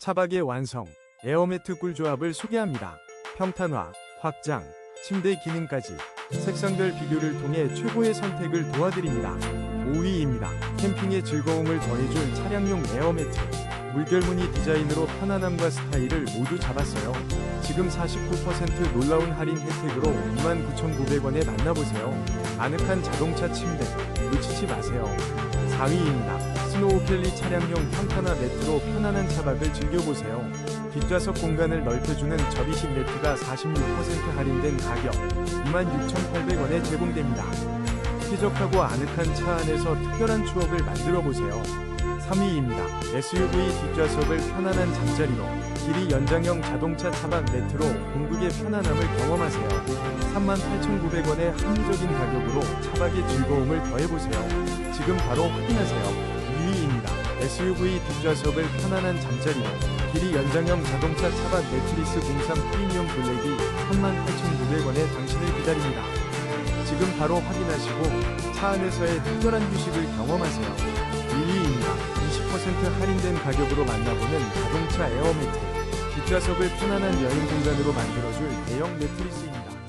차박의 완성, 에어매트 꿀조합을 소개합니다. 평탄화, 확장, 침대 기능까지 색상별 비교를 통해 최고의 선택을 도와드립니다. 5위입니다. 캠핑의 즐거움을 더해줄 차량용 에어매트. 물결무늬 디자인으로 편안함과 스타일을 모두 잡았어요. 지금 49% 놀라운 할인 혜택으로 29,900원에 만나보세요. 아늑한 자동차 침대 놓치지 마세요. 4위입니다. 스노우켈리 차량용 평탄화 매트로 편안한 차박을 즐겨보세요. 뒷좌석 공간을 넓혀주는 접이식 매트가 46% 할인된 가격 26,800원에 제공됩니다. 쾌적하고 아늑한 차 안에서 특별한 추억을 만들어 보세요. 3위입니다. SUV 뒷좌석을 편안한 잠자리로 길이 연장형 자동차 차박 매트로 공국의 편안함을 경험하세요. 38,900원의 합리적인 가격으로 차박의 즐거움을 더해보세요. 지금 바로 확인하세요. 2위입니다. SUV 뒷좌석을 편안한 잠자리로 길이 연장형 자동차 차박 매트리스 03 프리미엄 블랙이 38,900원에 당신을 기다립니다. 지금 바로 확인하시고 차 안에서의 특별한 휴식을 경험하세요. 1위입니다. 20% 할인된 가격으로 만나보는 자동차 에어매트. 뒷좌석을 편안한 여행 공간으로 만들어줄 대형 매트리스입니다.